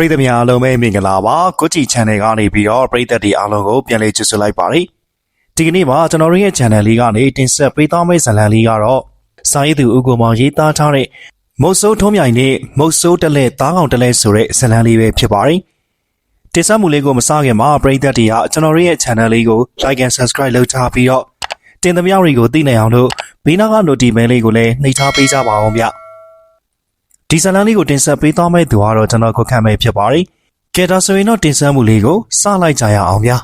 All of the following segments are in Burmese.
ပရိသတ်များအားလုံးပဲမင်္ဂလာပါကုချီ channel ကနေပြီးတော့ပရိသတ်တွေအားလုံးကိုပြန်လည်ကြိုဆိုလိုက်ပါတယ်ဒီကနေ့မှာကျွန်တော်တို့ရဲ့ channel လေးကနေတင်ဆက်ပေးသွားမယ့်ဇာတ်လမ်းလေးကတော့စာရေးသူဦးကိုမောင်ရေးသားထားတဲ့မုတ်ဆိုးထုံးမြိုင်နဲ့မုတ်ဆိုးတလဲသားကောင်တလဲဆိုတဲ့ဇာတ်လမ်းလေးပဲဖြစ်ပါတယ်တင်ဆက်မှုလေးကိုမစခင်မှာပရိသတ်တွေကကျွန်တော်တို့ရဲ့ channel လေးကို like and subscribe လုပ်ထားပြီးတော့တင်သမျှတွေကိုသိနိုင်အောင်လို့ဘေးနားက notification လေးကိုလည်းနှိပ်ထားပေးကြပါအောင်ဗျ ဒီဇာတ်လမ်းလေးကိုတင်ဆက်ပေးသွားမယ့်သူကတော့ကျွန်တော်ကိုခန့်မဲ့ဖြစ်ပါတယ်ကဲဒါဆိုရင်တော့တင်ဆက်မှုလေးကိုစလိုက်ကြရအောင်ဗျာ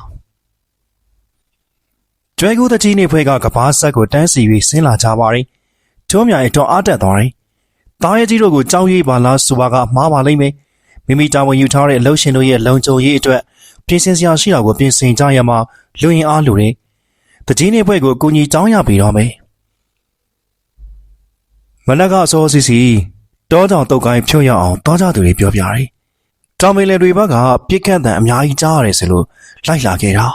ကျွဲကူတကြီးနေဖွဲ့ကကဘာဆက်ကိုတန်းစီပြီးဆင်းလာကြပါတယ်ထုံးမြိုင်တော့အားတက်သွားတယ်တားရဲကြီးတို့ကိုကြောင်းရိပ်ပါလားဆိုပါကမှားပါလိမ့်မယ်မိမိတာဝန်ယူထားတဲ့အလုပ်ရှင်တို့ရဲ့လုံခြုံရေးအတွက်ပြင်ဆင်စရာရှိတာကိုပြင်ဆင်ကြရမှာလူရင်အားလူတွေတကြီးနေဖွဲ့ကိုအကူကြီးကြောင်းရပြီးတော့မယ်မနက်ကအစောစီစီ တောကြောင်တုတ်ကိုင်းဖြုတ်ရအောင်တောကြသူတွေပြောပြတယ်တောင်ပင်လယ်တွေဘက်ကပြစ်ခတ်တဲ့အများကြီးကြားရတယ်ဆိုလို့လိုက်လာခဲ့တာ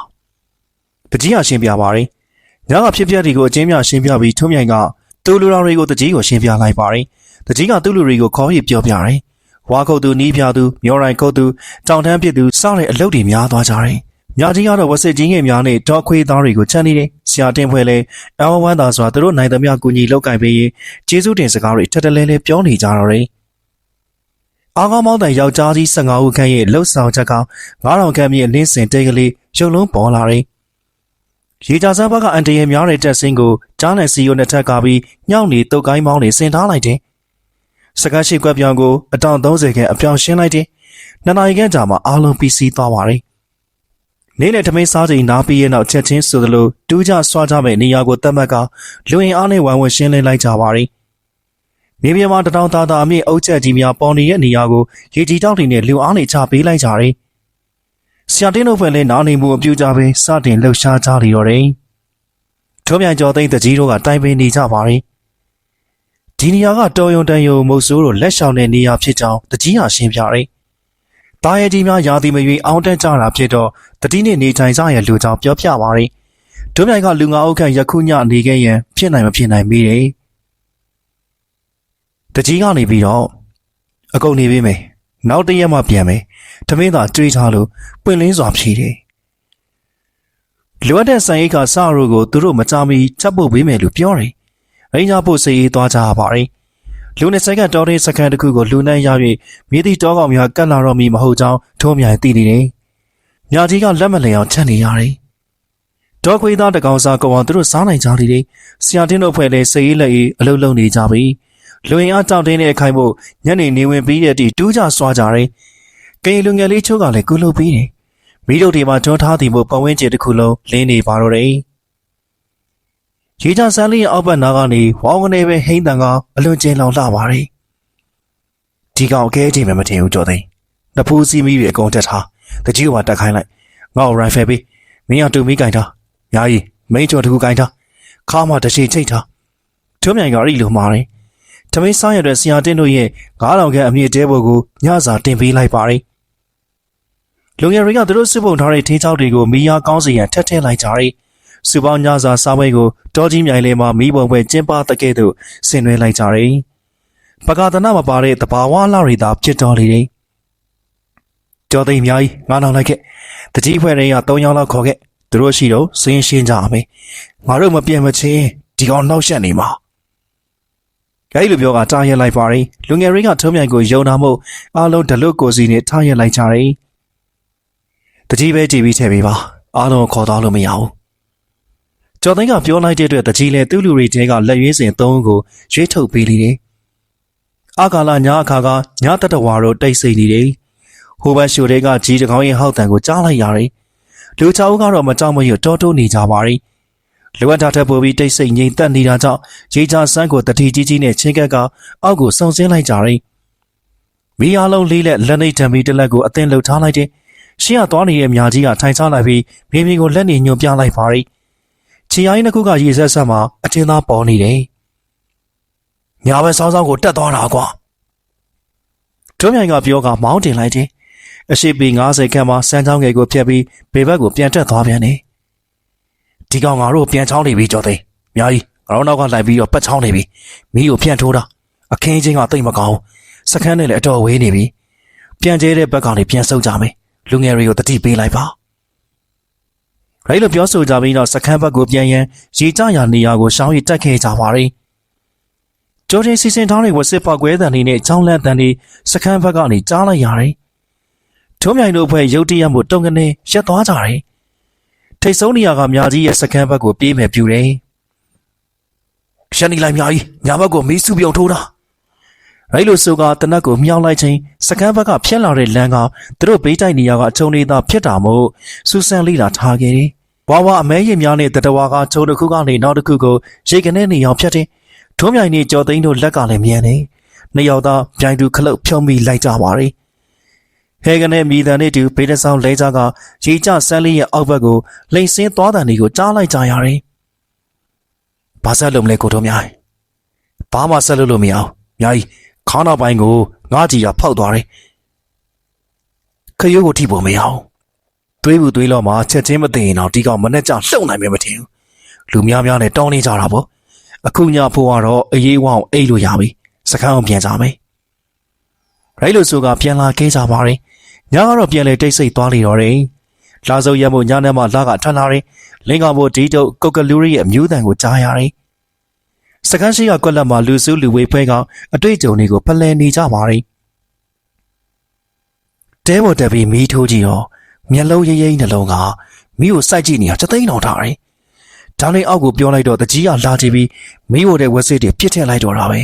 တကြီးကရှင်းပြပါတယ်ညကဖြစ်ပျက်တွေကိုအချင်းများရှင်းပြပြီးထုံးမြိုင်ကသူ့လူတော်တွေကိုတကြီးကိုရှင်းပြလိုက်ပါတယ်တကြီးကသူ့လူတွေကိုခေါ်ပြီးပြောပြတယ်ဝါခုတ်သူနီးပြသူမျောရိုင်ခုတ်သူတောင်တန်းပစ်သူစတဲ့အလုပ်တွေများသွားကြတယ် မြကြီးကတော့ဝစစ်ကြီးငယ်များနဲ့တောခွေးသားတွေကိုချန်နေတယ်ဆရာတင်ဖွဲ့လဲအဝဝမ်းသာစွာသူတို့နိုင်သမျှကူညီလောက်ကင်ပေးရင်ကျေးဇူးတင်စကားတွေထက်တလဲလဲပြောနေကြတော့တယ်အားကောင်းမောင်းတန်ယောက်ျားကြီး15ဦးခန့်ရဲ့လှုပ်ဆောင်ချက်က9000ခန့်မြင့်လင်းစင်တဲကလေးရုပ်လုံးပေါ်လာတယ်ရေကြစမ်းဘက်ကအန်တရများတဲ့တက်စင်းကိုကြားနယ်စီယိုနဲ့ထက်ကပြီးညောင်းနေတုတ်ကိုင်းမောင်းနေဆင်ထားလိုက်တယ်စကားရှိကွက်ပြောင်ကိုအတောင်30ခန့်အပြောင်ရှင်းလိုက်တယ်နှစ်နာရီခန့်ကြာမှအားလုံးပြီးစီးသွားပါတယ် နေ့နဲ့ထမင်းစားချိန်နားပြီးရဲ့နောက်ချက်ချင်းဆိုသလိုတူးကြဆွားကြမဲ့နေရာကိုတတ်မှတ်ကလူရင်အားနဲ့ဝိုင်းဝန်းရှင်းလင်းလိုက်ကြပါတယ်။မြေပြင်မှာတထောင်သားသားအမြင့်အုပ်ချက်ကြီးများပေါ်နေတဲ့နေရာကိုရေကြီးတောက်တွေနဲ့လူအားနဲ့ချပေးလိုက်ကြတယ်။ဆရာတင်းတို့ဖွဲ့လဲနားနေမှုအပြူကြပဲစတင်လှုပ်ရှားကြလေတော့တယ်။ထုံးမြိုင်ကျော်သိန်းတကြီးတို့ကတိုင်ပင်နေကြပါတယ်။ဒီနေရာကတော်ယုံတန်ယုံမုတ်ဆိုးတို့လက်ရှောင်တဲ့နေရာဖြစ်ကြောင်းတကြီးဟာရှင်းပြတယ်။ တာရဲကြီးများရာသီမရွေးအောင်းတက်ကြတာဖြစ်တော့တတိနဲ့နေထိုင်ကြရဲ့လူကြောင့်ပြောပြပါရယ်ဒုမြိုင်ကလူငါအုပ်ခန့်ယခုညနေခဲ့ရင်ဖြစ်နိုင်မဖြစ်နိုင်မေးတယ်တကြီးကနေပြီးတော့အကုန်နေပေးမယ်နောက်တရက်မှပြန်မယ်ထမင်းသာတွေးထားလို့ပွင့်လင်းစွာဖြေတယ်လိုအပ်တဲ့ဆိုင်အိတ်ကစရိုးကိုသူတို့မကြမီချက်ပုတ်ပေးမယ်လို့ပြောတယ်အင်းညာဖို့စေးအေးသွားကြပါရယ် လူနဲ့စက္ကန့်တောတဲ့စက္ကန့်တစ်ခုကိုလူနှမ်းရ၍မြေတီတောကောင်များကတ်လာတော့မီမဟုတ်ကြောင်းထုံးမြိုင်သိနေတယ်။မြကြီးကလက်မလည်အောင်ချက်နေရတယ်။ဒေါ်ခွေးသားတကောင်စားကောင်အောင်သူတို့စားနိုင်ကြတယ်။ဆရာတင်းတို့ဖွဲ့လဲစိတ်အေးလက်အေးအလုံးလုံးနေကြပြီ။လူရင်အားတောင့်တင်းတဲ့အခိုင်မို့ညနေနေဝင်ပြီးတဲ့တီတူးကြဆွာကြတယ်။ကင်လူငယ်လေးချိုးကလည်းကုလုပ်ပြီးတယ်။မိတို့ဒီမှာတွန်းထားသည်မို့ပဝင်းကျင်တစ်ခုလုံးလင်းနေပါတော့တယ်။ ရေချဆန်းလေးရဲ့အောက်ဘက်နားကနေဝေါင်းကနေပဲဟိမ့်တန်ကအလွန်ကျင်းလောင်လှပါတယ်။ဒီကောင်အကဲချိန်မှမထင်ဘူးကြော်သိန်း။နဖူးစီးမိပြီးအကုန်တက်ထား။တကြီးကတက်ခိုင်းလိုက်။ငါ့ကိုရိုင်ဖယ်ပေး။မင်းကတူမီကင်ထား။ညာကြီးမိန်ကျော်တကူကင်ထား။ခါမှတရှိချိတ်ထား။ထုံးမြိုင်ကအဲ့လိုမှားတယ်။ထမင်းစားရတဲ့ဆရာတင်းတို့ရဲ့9000ခန့်အမြင့်တဲဘော်ကိုညစာတင်ပေးလိုက်ပါတယ်။လူငယ်တွေကသူတို့စစ်ပုံထားတဲ့ထင်းချောက်တွေကိုမီးယားကောင်းစီရန်ထက်ထည့်လိုက်ကြတယ်။စူပေါင်းညစာစားပွဲကို တောကြီးမြိုင်လေးမှာမီးပုံပွဲကျင်းပတကဲ့သို့ဆင်နွှဲလိုက်ကြတယ်။ပကာသနာမပါတဲ့တဘာဝလာရီသာဖြစ်တော်လေတယ်။ကြော်သိမ်းအများကြီးငါးနောင်လိုက်ခဲ့။တကြီးဖွဲ့တွေက၃ယောက်လောက်ခေါ်ခဲ့။သူတို့ရှိတော့စင်းရှင်းကြအမေ။ငါတို့မပြတ်မချင်းဒီကောင်နှောက်ရှက်နေမှာ။အဲဒီလိုပြောကတားရက်လိုက်ပါရင်လူငယ်တွေကထုံးမြိုင်ကိုယုံနာမှုအားလုံးဒလွတ်ကိုစီနဲ့ထားရက်လိုက်ကြတယ်။တကြီးပဲကြည်ပြီးထည့်ပေးပါ။အားလုံးခေါ်သွားလို့မရဘူး။ ကျော်သိန်းကပြောလိုက်တဲ့အတွက်တကြီးလဲသူ့လူတွေတဲကလက်ရွေးစင်သုံးကိုရွေးထုတ်ပေးလိတယ်။အာကာလညာအခါကညာတတဝါတို့တိတ်ဆိတ်နေတယ်။ဟိုဘက်ရှိုတဲကကြီးတကောင်းရဲ့ဟောက်တန်ကိုကြားလိုက်ရတယ်။လူချောင်းကတော့မကြောက်မရွတောတိုးနေကြပါရီ။လိုအပ်တာထပ်ပို့ပြီးတိတ်ဆိတ်ငြိမ်သက်နေတာကြောင့်ရေချဆန်းကိုတတိကြီးကြီးနဲ့ချင်းကက်ကအောက်ကိုစုံစင်းလိုက်ကြရီ။မီးအားလုံးလေးလက်လက်နေတံမီတစ်လက်ကိုအသင်လှုပ်ထားလိုက်တယ်။ရှေ့ကသွားနေတဲ့မြာကြီးကထိုင်ချလိုက်ပြီးမြေပြင်ကိုလက်နေညွန်ပြလိုက်ပါရီ။ ခြေရိုင်းတစ်ခုကရေဆက်ဆက်မှာအထင်သားပေါ်နေတယ်။ညာဘက်ဆောင်းဆောင်းကိုတက်သွားတာကွာ။တွန်းမြိုင်ကပြောကမောင်းတင်လိုက်တယ်။အရှိပီ90ခန့်မှာစမ်းချောင်းငယ်ကိုဖျက်ပြီးဘေဘက်ကိုပြန်တက်သွားပြန်တယ်။ဒီကောင်ငါတို့ပြန်ချောင်းနေပြီကြော်သိ။အများကြီးငါတို့နောက်ကလိုက်ပြီးတော့ပတ်ချောင်းနေပြီ။မီးကိုပြန်ထိုးတာ။အခင်းချင်းကတိတ်မကောင်း။စခန်းနဲ့လည်းအတော်ဝေးနေပြီ။ပြန်ကျဲတဲ့ဘက်ကနေပြန်ဆုတ်ကြမယ်လူငယ်တွေကိုတတိပေးလိုက်ပါ ရိုက်လိုပြောဆိုကြပြီးတော့စခန်းဘက်ကိုပြန်ရန်ရေကြရာနေရာကိုရှောင်းရီတက်ခဲ့ကြပါရီဂျော်ဂျင်စီစင်ထားတဲ့ဝက်စစ်ပောက်ကွဲတန်တွေနဲ့ချောင်းလန့်တန်တွေစခန်းဘက်ကနေကြားလိုက်ရတယ်ထုံးမြိုင်တို့ဖွဲ့ရုတ်တရက်မှုတုံကနေရက်သွားကြတယ်ထိတ်ဆုံးနေရာကမြာကြီးရဲ့စခန်းဘက်ကိုပြေးမယ်ပြူတယ်ရှန်နီလိုက်မြာကြီးညာဘက်ကိုမီးစုပြုံထိုးတာ အဲ့လိုဆိုကတနက်ကိုမြောင်းလိုက်ချင်းစကန်းဘက်ကဖျက်လာတဲ့လမ်းကသူတို့ဘေးတိုက်နေရကအချုံနေတာဖြစ်တာမို့စူဆန်လေးလာထားခဲ့တယ်။ဝါဝါအမဲရင်များနဲ့တတဝါကချုံတစ်ခုကနေနောက်တစ်ခုကိုရိတ်ကနေနေအောင်ဖြတ်တယ်။ထုံးမြိုင်နေကြော်သိန်းတို့လက်ကလည်းမြန်နေ။နှစ်ယောက်သားပြိုင်တူခလုတ်ဖြုံးပြီးလိုက်ကြပါရီ။ဟဲကနေမိသားနဲ့တူဘေးတဆောင်းလဲကြကရေကျဆန်းလေးရဲ့အောက်ဘက်ကိုလိန်စင်းသွားတန်တွေကိုကြားလိုက်ကြရတယ်။ဘာဆက်လို့မလဲကိုထုံးမြိုင်။ဘာမှဆက်လို့လို့မရအောင်။ညာကြီး ခါနောက်ပိုင်းကိုငါကြည်ရဖောက်သွားတယ်ခရုပ်ကိုထိဖို့မရအောင်သွေးဘူးသွေးလောမှချက်ချင်းမသိရင်တော့ဒီကောင်မနဲ့ကြလှုပ်နိုင်မယ်မထင်ဘူးလူများများနဲ့တောင်းနေကြတာပေါ့အခုညဖို့ကတော့အေးဝအောင်အိတ်လို့ရပြီစကန်းအောင်ပြန်ကြမယ်ရိုက်လို့ဆိုကပြန်လာခဲ့ကြပါရင်ညကတော့ပြန်လေတိတ်ဆိတ်သွားလေတော့တယ်လာစုပ်ရမို့ညနေမှလာကထွက်လာတယ်လင်းကောင်မို့ဒီတုတ်ကုတ်ကလူရီရဲ့အမျိုးတန်ကိုကြားရတယ် စကန်းရှိကကွက်လက်မှာလူစုလူဝေးဖွဲကအတွေ့အကြုံတွေကိုဖလှယ်နေကြပါရင်တဲပေါ်တက်ပြီးမီးထိုးကြည့်တော့မျက်လုံးရိပ်ရိပ်နှလုံးကမီးကိုစိုက်ကြည့်နေတာချက်သိန်းတော်ထားတယ်။ဒါနဲ့အောက်ကိုပြောလိုက်တော့တကြီးကလာကြည့်ပြီးမီးဝတဲ့ဝက်စစ်တွေပြစ်ထည့်လိုက်တော့တာပဲ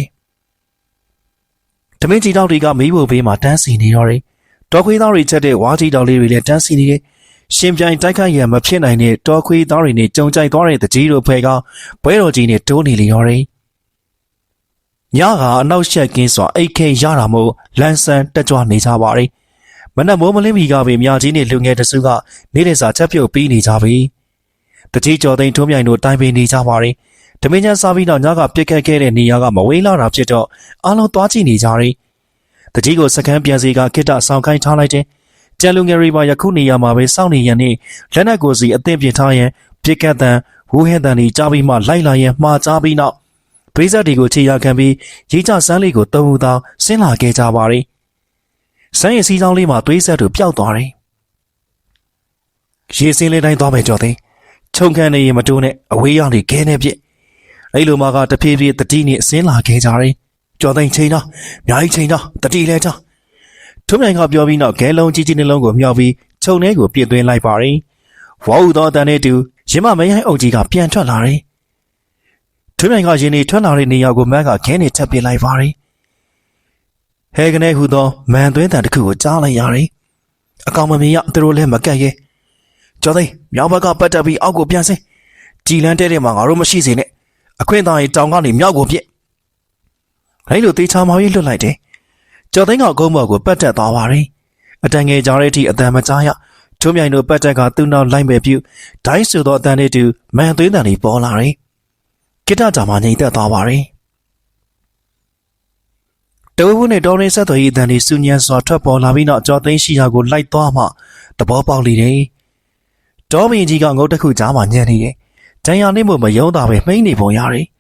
။တမင်းကြီးတောက်တွေကမီးဘိုဘေးမှာတန်းစီနေတော့တယ်။တော်ခွေးသားတွေချက်တဲ့ဝါးကြီးတောက်လေးတွေလည်းတန်းစီနေတယ်။ ရှင်ပြိုင်တိုက်ခိုက်ရန်မဖြစ်နိုင်တဲ့တော်ခွေးသားတွေနဲ့ကြုံကြိုက်သွားတဲ့တကြီးတို့ဖွဲကဘွဲတော်ကြီးနဲ့တိုးနေလေတော့တယ်။ညကအနောက်ရှက်ကင်းစွာအိတ်ခဲရတာမို့လန်ဆန်တက်ကြွနေကြပါရီမနက်မိုးမလင်းမီကပဲမြကြီးနဲ့လူငယ်တစုကနေတဲ့စာချက်ပြုတ်ပြီးနေကြပြီတတိကျော်သိန်းထုံးမြိုင်တို့တိုင်ပင်နေကြပါရီဓမင်းချမ်းစားပြီးတော့ညကပြစ်ခတ်ခဲ့တဲ့နေရာကမဝေးလာတာဖြစ်တော့အားလုံးသွားကြည့်နေကြရီတတိကိုစကန်းပြန်စီကခိတ္တဆောင်ခိုင်းထားလိုက်တယ် ကျန်လူငယ်တွေပါယခုနေရာမှာပဲစောင့်နေရန်နဲ့လက်နက်ကိုစီအသင့်ပြင်ထားရန်ပြစ်ကတ်တန်ဝူးဟဲတန်တွေကြားပြီးမှလိုက်လာရန်မှားကြားပြီးနောက်ဘေးဆက်တွေကိုခြေရခံပြီးရေးကြဆန်းလေးကိုတုံးဦးသောဆင်းလာခဲ့ကြပါရီဆန်းရဲ့စီးချောင်းလေးမှာသွေးဆက်တို့ပျောက်သွားတယ်ရေစင်းလေးတိုင်းသွားမယ်ကြော်သိခြုံခံနေရင်မတိုးနဲ့အဝေးရောက်နေခဲနေပြစ်အဲ့လိုမှကတဖြည်းဖြည်းတတိနဲ့ဆင်းလာခဲ့ကြတယ်ကြော်သိချိန်တော့အများကြီးချိန်တော့တတိလဲတော့ ထုံးမြိုင်ကပြောပြီးနောက်ဂဲလုံးကြီးကြီးနှလုံးကိုမြောက်ပြီးခြုံထဲကိုပြစ်သွင်းလိုက်ပါရင်ဝါဟုသောတန်နဲ့တူရင်မမယိုင်းအုပ်ကြီးကပြန်ထွက်လာတယ်ထွေးမြိုင်ကရင်နေထွက်လာတဲ့နေရာကိုမန်းကခဲနေထပ်ပစ်လိုက်ပါတယ်။ဟဲကနေဟူသောမန်သွင်းတန်တစ်ခုကိုကြားလိုက်ရတယ်။အကောင်မမြင်ရသူတို့လည်းမကတ်ရဲ။ကျော်သိန်းမြောက်ဘက်ကပတ်တက်ပြီးအောက်ကိုပြန်ဆင်း။ကြည်လန်းတဲ့တဲ့မှာငါတို့မရှိစေနဲ့။အခွင့်အရေးတောင်ကနေမြောက်ကိုပြစ်။အဲလိုတေချာမောင်ကြီးလွတ်လိုက်တယ်။ ကျော်သိန်းကကုန်းဘော်ကိုပတ်တက်သွားပါတယ်။အတန်ငယ်ကြားတဲ့အထိအတန်မကြားရ။ထုံးမြိုင်တို့ပတ်တက်ကသူ့နောက်လိုက်မဲ့ပြုဒိုင်းဆိုသောအတန်တွေတူမန်သွင်းတန်တွေပေါ်လာတယ်။ကိတ္တတာမှငြိမ်သက်သွားပါတယ်။တဝဝနဲ့တော်ရင်းဆက်သွယ်ရေးအတန်တွေစူညံစွာထွက်ပေါ်လာပြီးနောက်ကြော်သိန်းရှိရာကိုလိုက်သွားမှသဘောပေါက်လေတယ်။တော်မင်းကြီးကငုတ်တစ်ခုကြားမှညံ့နေတယ်။တန်ရာနေမို့မယုံတာပဲမှိန်းနေပုံရတယ်။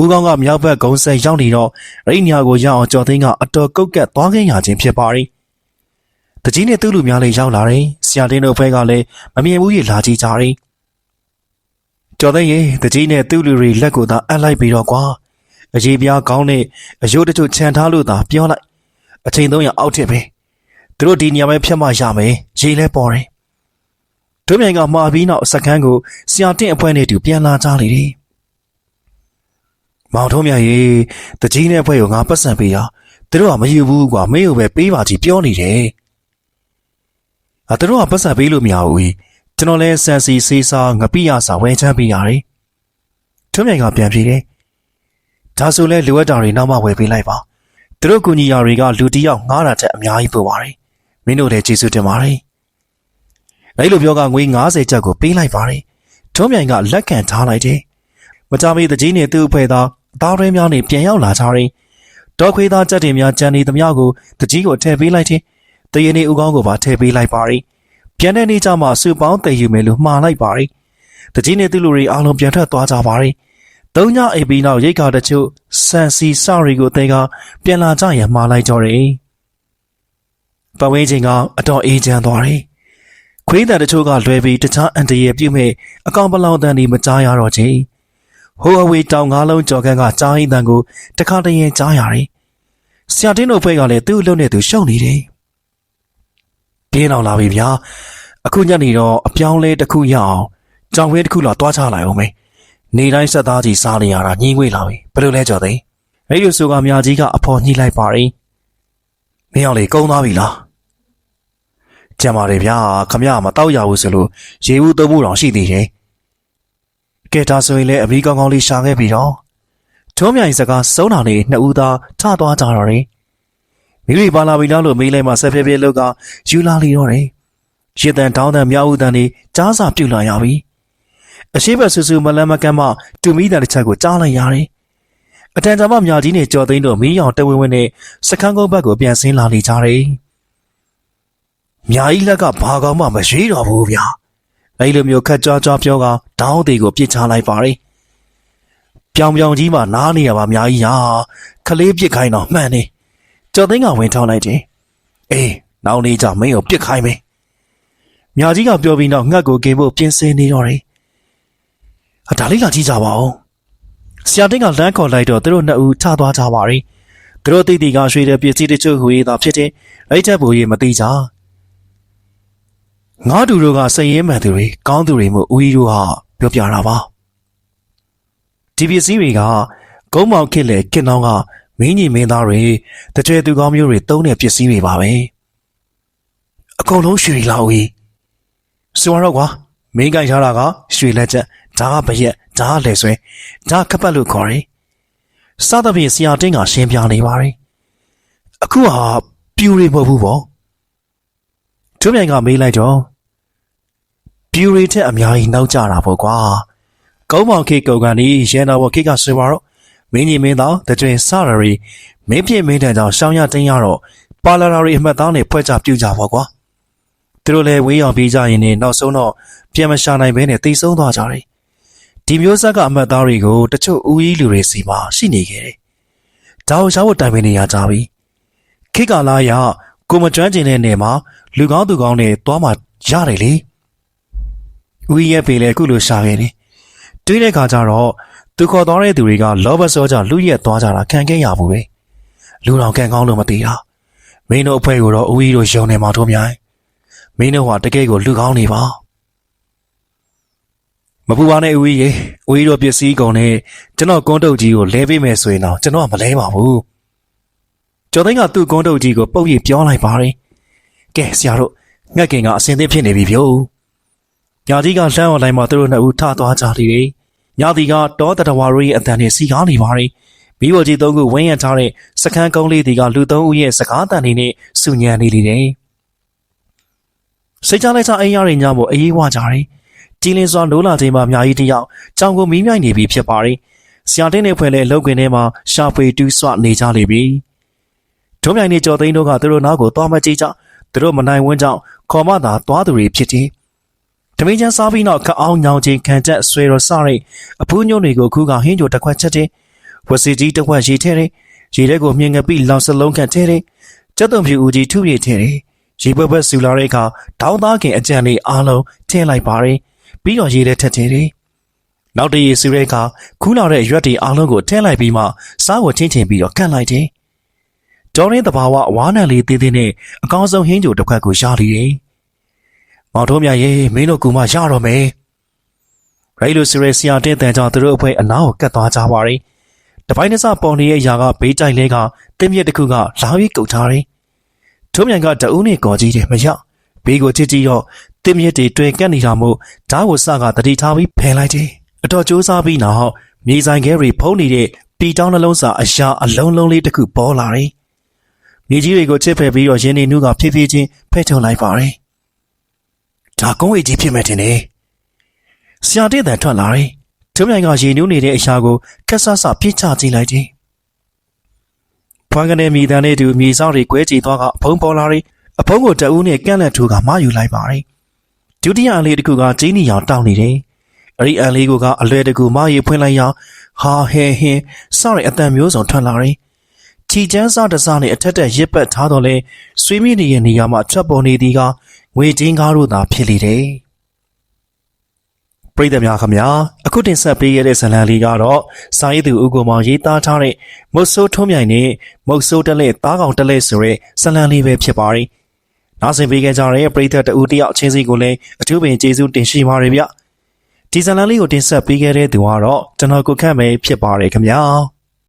ဦးကောင်းကမြောက်ဘက်ဂုံဆက်ရောက်နေတော့ရိညာကိုရောက်အောင်ကြော်သိန်းကအတော်ကုတ်ကက်သွားခဲ့ရခြင်းဖြစ်ပါရီ။တကြီးနဲ့သူ့လူများလေးရောက်လာတယ်။ဆရာတင်းတို့ဘက်ကလည်းမမြင်ဘူးရေလာကြည့်ကြတယ်။ကျော်သိန်းရေတကြီးနဲ့သူ့လူတွေလက်ကိုသာအပ်လိုက်ပြီးတော့ကွာ။အရေးပြားကောင်းတဲ့အယိုးတချို့ခြံထားလို့သာပြောလိုက်အချိန်သုံးရအောက်ထစ်ပဲသူတို့ဒီနေရာပဲဖြတ်မှရမယ်ရေလဲပေါ်တယ်ဒုမြိုင်ကမှာပြီးနောက်စကန်းကိုဆရာတင့်အဖွဲနဲ့တူပြန်လာကြလေတယ် မောင်ထုံးမြရေတကြီးနဲ့အဖွဲ့ကိုငါပတ်စံပေးရသူတို့ကမယူဘူးကွာမင်းကိုပဲပေးပါကြီးပြောနေတယ်အသူတို့ကပတ်စံပေးလို့မရဘူးကျွန်တော်လဲဆန်စီစေးစားငပိရစာဝဲချမ်းပေးရတယ်ထုံးမြိုင်ကပြန်ပြေးတယ်ဒါဆိုလဲလိုအပ်တာတွေနောက်မှဝယ်ပေးလိုက်ပါသူတို့ကူညီရာတွေကလူတစ်ယောက်ငားတာတက်အများကြီးပို့ပါတယ်မင်းတို့လည်းကျေးဇူးတင်ပါတယ်အဲ့လိုပြောကငွေ90ကျပ်ကိုပေးလိုက်ပါတယ်ထုံးမြိုင်ကလက်ခံထားလိုက်တယ်မကြမီတကြီးနဲ့သူ့အဖွဲ့သားအ သားရင်းများနဲ့ပြန်ရောက်လာကြတယ်ဒေါ်ခွေးသားကြက်တင်များကြံနေသမျှကိုတကြီးကိုထည့်ပေးလိုက်တယ်တရင်းနေဦးကောင်းကိုပါထည့်ပေးလိုက်ပါတယ်ပြန်တဲ့နေ့ကျမှစုပေါင်းတည်ယူမယ်လို့မှားလိုက်ပါတယ်တကြီးနဲ့သူ့လူတွေအားလုံးပြန်ထွက်သွားကြပါတယ်သုံးညအိပ်ပြီးနောက်ရိတ်ခါတချို့ဆန်စီစရီကိုတဲကပြန်လာကြရမှာလိုက်ကြတယ်။ပတ်ဝန်းကျင်ကအတော်အေးချမ်းသွားတယ်။ခွေးတန်တချို့ကလွယ်ပြီးတခြားအန်တရယ်ပြုတ်မဲ့အကောင်ပလောင်တန်ဒီမကြားရတော့ချင်း ဟိုအဝေးတောင်ငါးလုံးကြော်ကန်ကကြားဟိတန်ကိုတခါတည်းကြားရတယ်။ဆရာတင်းတို့ဖွဲ့ကလည်းသူ့အလုပ်နဲ့သူရှုံနေတယ်။ပြင်းအောင်လာပြီဗျာ။အခုညနေတော့အပြောင်းလဲတစ်ခုရအောင်ကြောင်ဝဲတစ်ခုလောက်တွားချလိုက်အောင်မယ်။နေတိုင်းဆက်သားကြီးစားနေရတာညှင်းငွေလာပြီ။ဘယ်လိုလဲကြော်သိ။အဲ့ဒီဆိုကမြာကြီးကအဖော်ညှိလိုက်ပါရင်မင်းအောင်လေကုန်းသွားပြီလား။ကြံပါတယ်ဗျာခမရမတောက်ရဘူးဆိုလို့ရေဦးသုံးဖို့တောင်ရှိသေးတယ်။ ကဲဒါဆိုရင်လည်းအမီကောင်းကောင်းလေးရှာခဲ့ပြီတော့။ထုံးမြိုင်စကားစုံတာနေနှစ်ဦးသားထသွားကြတော့တယ်။မိမိပါလာပြီလားလို့မေးလိုက်မှဆက်ဖြည်းဖြည်းလောက်ကယူလာလီတော့တယ်။ရစ်တန်တောင်းတန်မြောက်ဦးတန်နေကြားစာပြုတ်လာရပြီ။အရှိဘဆူဆူမလန်းမကန်းမတူမီတန်တစ်ချက်ကိုကြားလိုက်ရတယ်။အတန်ကြာမှမြာကြီးနဲ့ကြော်သိန်းတို့မီးရောင်တဝင်းဝင်းနဲ့စခန်းကုန်းဘက်ကိုပြန်ဆင်းလာနေကြတယ်။မြာကြီးလက်ကဘာကောင်မှမရွေးတော့ဘူးဗျာ။ အဲ့လိုမျိုးခက်ကြွားကြွားပြောကတောင်းသေးကိုပြစ်ချလိုက်ပါတယ်။ပြောင်ပြောင်ကြီးမှနားနေရပါမြာကြီးဟာခလေးပြစ်ခိုင်းတော့မှန်နေ။ကြော်သိန်းကဝင်ထောင်းလိုက်တယ်။အေးနောက်နေ့ကျမင်းကိုပြစ်ခိုင်းမယ်။မြာကြီးကပြောပြီးတော့ငှက်ကိုกินဖို့ပြင်ဆင်နေတော့တယ်။ဟာဒါလေးလာကြည့်ကြပါဦး။ဆရာတင်းကလမ်းခေါ်လိုက်တော့သူတို့နှစ်ဦးထသွားကြပါရီ။သူတို့တိတိကရွှေတဲ့ပစ္စည်းတချို့ဟူရေးတာဖြစ်တဲ့အဲ့ထက်ဘူရေးမသိကြ။ ငါတို့တို့ကစည်ရင်မှန်သူတွေကောင်းသူတွေမို့ဦးကြီးတို့ဟာပြောပြတာပါ။ဒီပစ္စည်းတွေကကုန်းမောင်ခစ်လေကင်နောင်းကမင်းကြီးမင်းသားတွေတကြွသူကောင်းမျိုးတွေတုံးတဲ့ပစ္စည်းတွေပါပဲ။အကုန်လုံးရွှေလာဦးကြီး။ဆိုတော့ကွာမင်းကြိုက်ထားတာကရွှေလက်ချက်ဒါကဗရက်ဒါကလက်ဆွဲဒါခပ်ပတ်လို့ခေါ်တယ်။စသဖြင့်ဆရာတင်းကရှင်းပြနေပါတယ်။အခုဟာပြူတွေမဟုတ်ဘူးပေါ့။ သူမြိုင်ကမေးလိုက်တော့ပြူတွေထက်အများကြီးနောက်ကျတာပေါ့ကွာ။ကုန်းမောင်ခေတ်ကောင်ကနေရန်တော်ဘော်ခေတ်ကဆိုပါတော့မင်းကြီးမင်းသားတကြွင်စရရီမင်းပြည့်မင်းတန်ကြောင့်ရှောင်းရတင်းရတော့ပါလာရာရီအမှတ်သားနဲ့ဖွဲ့ကြပြူကြပါကွာ။သူတို့လည်းဝေးအောင်ပြေးကြရင်နဲ့နောက်ဆုံးတော့ပြန်မရှာနိုင်ဘဲနဲ့တိတ်ဆုံးသွားကြတယ်။ဒီမျိုးဆက်ကအမှတ်သားတွေကိုတချို့ဦးကြီးလူတွေစီမှာရှိနေခဲ့တယ်။ဒါကိုရှားဖို့တိုင်ပင်နေရကြပြီ။ခေတ်ကာလရကိုမကျွမ်းကျင်တဲ့နေမှာ လူကောင်းသူကောင်းနဲ့သွားမှရတယ်လေ။ဦးကြီးရဲ့ပေလေအခုလိုရှာခဲ့တယ်။တွေးတဲ့ခါကျတော့သူခေါ်သွားတဲ့သူတွေကလောဘစောကြလူရက်သွားကြတာခံခဲ့ရဘူးပဲ။လူတော်ကန်ကောင်းလို့မသိတာ။မင်းတို့အဖွဲ့ကိုတော့ဦးကြီးတို့ယုံနေမှာတို့မြိုင်။မင်းတို့ဟာတကယ်ကိုလူကောင်းနေပါ။မပူပါနဲ့ဦးကြီးရေဦးကြီးတို့ပစ္စည်းကုန်နဲ့ကျွန်တော်ကွန်းတုတ်ကြီးကိုလဲပေးမယ်ဆိုရင်တော့ကျွန်တော်ကမလဲပါဘူးကျော်သိန်းကသူ့ကွန်းတုတ်ကြီးကိုပုတ်ရိပ်ပြောလိုက်ပါတယ် ကဲဆရာတို့ငှက်ခင်ကအစင်သစ်ဖြစ်နေပြီဗျို့ညာကြီးကလှမ်းအောင်လိုက်မှသူတို့နှစ်ဦးထသွားကြတယ်ညာတီကတောတတဝါတို့ရဲ့အတန်နဲ့စီကားနေပါတယ်မိဘကြီးသုံးခုဝင်းရထားတဲ့စခန်းကုန်းလေးတီကလူသုံးဦးရဲ့စကားတန်နေနဲ့စူညံနေလေတယ်စိတ်ချလိုက်ချအိမ်ရရင်ညမို့အေးဝကြတယ်ကြည်လင်းစွာလိုးလာချိန်မှာအများကြီးတယောက်ကြောင်ကိုမီးမြိုင်နေပြီဖြစ်ပါတယ်။ဆရာတင်းနဲ့ဖွဲ့လဲလောက်ကွင်းထဲမှာရှာဖွေတူးဆွနေကြလိမ့်ပြီ။ဒုံမြိုင်နေကြော်သိန်းတို့ကသူတို့နောက်ကိုသွားမကြည့်ကြ။ သူတို့မနိုင်ဝန်းကြောင့်ခေါ်မသာသွားသူတွေဖြစ်တယ်။တမင်းချမ်းစားပြီးနောက်ခအောင်ညောင်ချင်းခံချက်ဆွေရစရိတ်အဖူးညွန့်တွေကိုခုကဟင်းကြိုတစ်ခွက်ချက်တယ်။ဝစီကြီးတစ်ခွက်ရေထဲတယ်။ရေထဲကိုမြင်ငပိလောင်စလုံးခန့်ထဲတယ်။ကျက်သွန်ဖြူဦးကြီးထုပြေထဲတယ်။ရေပွဲပွဲဆူလာတဲ့အခါတောင်းသားခင်အကြံလေးအားလုံးထည့်လိုက်ပါတယ်။ပြီးတော့ရေထဲထက်ထည့်တယ်။နောက်တရေစူရဲကခူးလာတဲ့ရွက်တွေအားလုံးကိုထည့်လိုက်ပြီးမှစားကိုချင်းချင်းပြီးတော့ကန့်လိုက်တယ်။ ဒေါ်ရင်းတဘာဝအဝါနံလေးသေးသေးနဲ့အကောင်းဆုံးဟင်းကြိုတစ်ခွက်ကိုရလီတယ်။မောင်တို့မြရေမင်းတို့ကူမရတော့မယ်။ရိုက်လိုစရဲဆရာတဲ့တန်ကြောင့်သူတို့အဖွဲ့အနားကိုကတ်သွားကြပါရီ။တပိုင်းတစပေါ်နေရဲ့ຢာကဘေးကြိုက်လဲကတင်းမြက်တစ်ခုကလာပြီးကုတ်ထားတယ်။ထုံးမြန်ကတအူးနဲ့ကော်ကြီးတယ်မရ။ဘေးကိုချစ်ကြည့်တော့တင်းမြစ်တွေတွင်ကပ်နေတာမို့ဓာတ်ဝဆကတတိထားပြီးဖယ်လိုက်တယ်။အတော်ကြိုးစားပြီးနောက်မြေဆိုင်ခဲတွေဖုံးနေတဲ့ပီတောင်းနှလုံးစာအရာအလုံးလုံးလေးတစ်ခုပေါ်လာတယ်။ မြေကြီးတွေကိုချစ်ဖယ်ပြီးတော့ရင်းနေနှုကဖြည်းဖြည်းချင်းဖဲထုတ်လိုက်ပါတယ်။ဒါကုန်းဝေကြီးဖြစ်မဲ့တင်တယ်။ဆရာတဲ့တန်ထွက်လာတယ်။ထုံးမြိုင်ကရေနူးနေတဲ့အရာကိုခက်ဆဆပြစ်ချကြည့်လိုက်တယ်။ဖွာကနေမိသားနဲ့တူမြေစောင်းတွေကွဲကြည်သွားကအဖုံးပေါ်လာတယ်။အဖုံးကိုတအူးနဲ့ကန့်လက်ထိုးကမယူလိုက်ပါတယ်။ဒုတိယအလေးတစ်ခုကကျင်းနီရောင်တောင်းနေတယ်။အဲ့ဒီအလေးကအလွယ်တကူမရေဖွင့်လိုက်ရောဟာဟဲဟင်းစတဲ့အတန်မျိုးစုံထွက်လာတယ် ချီချမ်းစားတစားနဲ့အထက်တက်ရစ်ပတ်ထားတော့လဲဆွေးမိနေတဲ့နေရာမှာထွက်ပေါ်နေသည်ကငွေချင်းကားတို့သာဖြစ်လေတယ်ပရိသတ်များခင်ဗျာအခုတင်ဆက်ပေးခဲ့တဲ့ဇာတ်လမ်းလေးကတော့စာရေးသူဦးကိုမောင်ရေးသားထားတဲ့မုတ်ဆိုးထုံးမြိုင်နဲ့မုတ်ဆိုးတက်လက်သားကောင်တက်လက်ဆိုတဲ့ဇာတ်လမ်းလေးပဲဖြစ်ပါတယ်နောက်ဆင်ပေးခဲ့ကြတဲ့ပရိသတ်တဦးတယောက်ချင်းစီကိုလည်းအထူးပင်ကျေးဇူးတင်ရှိပါတယ်ဗျဒီဇာတ်လမ်းလေးကိုတင်ဆက်ပေးခဲ့တဲ့သူကတော့ကျွန်တော်ကိုခန့်ပဲဖြစ်ပါတယ်ခင်ဗျာ